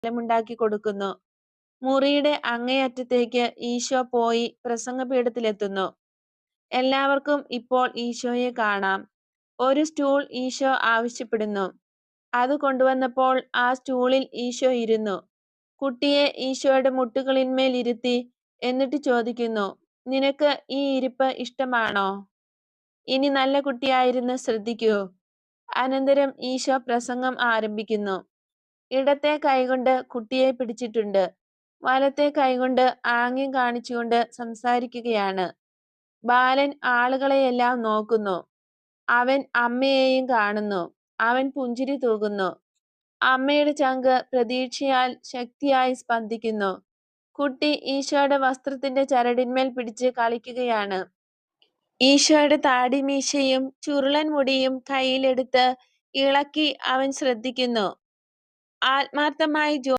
സ്ഥലമുണ്ടാക്കി കൊടുക്കുന്നു. മുറിയുടെ അങ്ങേയറ്റത്തേക്ക് ഈശോ പോയി പ്രസംഗപീഠത്തിലെത്തുന്നു. എല്ലാവർക്കും ഇപ്പോൾ ഈശോയെ കാണാം. ഒരു സ്റ്റൂൾ ഈശോ ആവശ്യപ്പെടുന്നു. അത് കൊണ്ടുവന്നപ്പോൾ ആ സ്റ്റൂളിൽ ഈശോ ഇരുന്നു. കുട്ടിയെ ഈശോയുടെ മുട്ടുകളിന്മേൽ ഇരുത്തി എന്നിട്ട് ചോദിക്കുന്നു, നിനക്ക് ഈ ഇരിപ്പ് ഇഷ്ടമാണോ? ഇനി നല്ല കുട്ടിയായിരുന്ന് ശ്രദ്ധിക്കൂ. അനന്തരം ഈശോ പ്രസംഗം ആരംഭിക്കുന്നു. ഇടത്തെ കൈകൊണ്ട് കുട്ടിയെ പിടിച്ചിട്ടുണ്ട്. വലത്തെ കൈകൊണ്ട് ആംഗ്യം കാണിച്ചുകൊണ്ട് സംസാരിക്കുകയാണ്. ബാലൻ ആളുകളെയെല്ലാം നോക്കുന്നു. അവൻ അമ്മയെയും കാണുന്നു. അവൻ പുഞ്ചിരി തൂകുന്നു. അമ്മയുടെ ചങ്ക് പ്രതീക്ഷയാൽ ശക്തിയായി സ്പന്ദിക്കുന്നു. കുട്ടി ഈശോയുടെ വസ്ത്രത്തിന്റെ ചരടിന്മേൽ പിടിച്ച് കളിക്കുകയാണ്. ഈശോയുടെ താടിമീശയും ചുരുളൻ മുടിയും കയ്യിലെടുത്ത് ഇളക്കി അവൻ ശ്രദ്ധിക്കുന്നു. ആത്മാർത്ഥമായി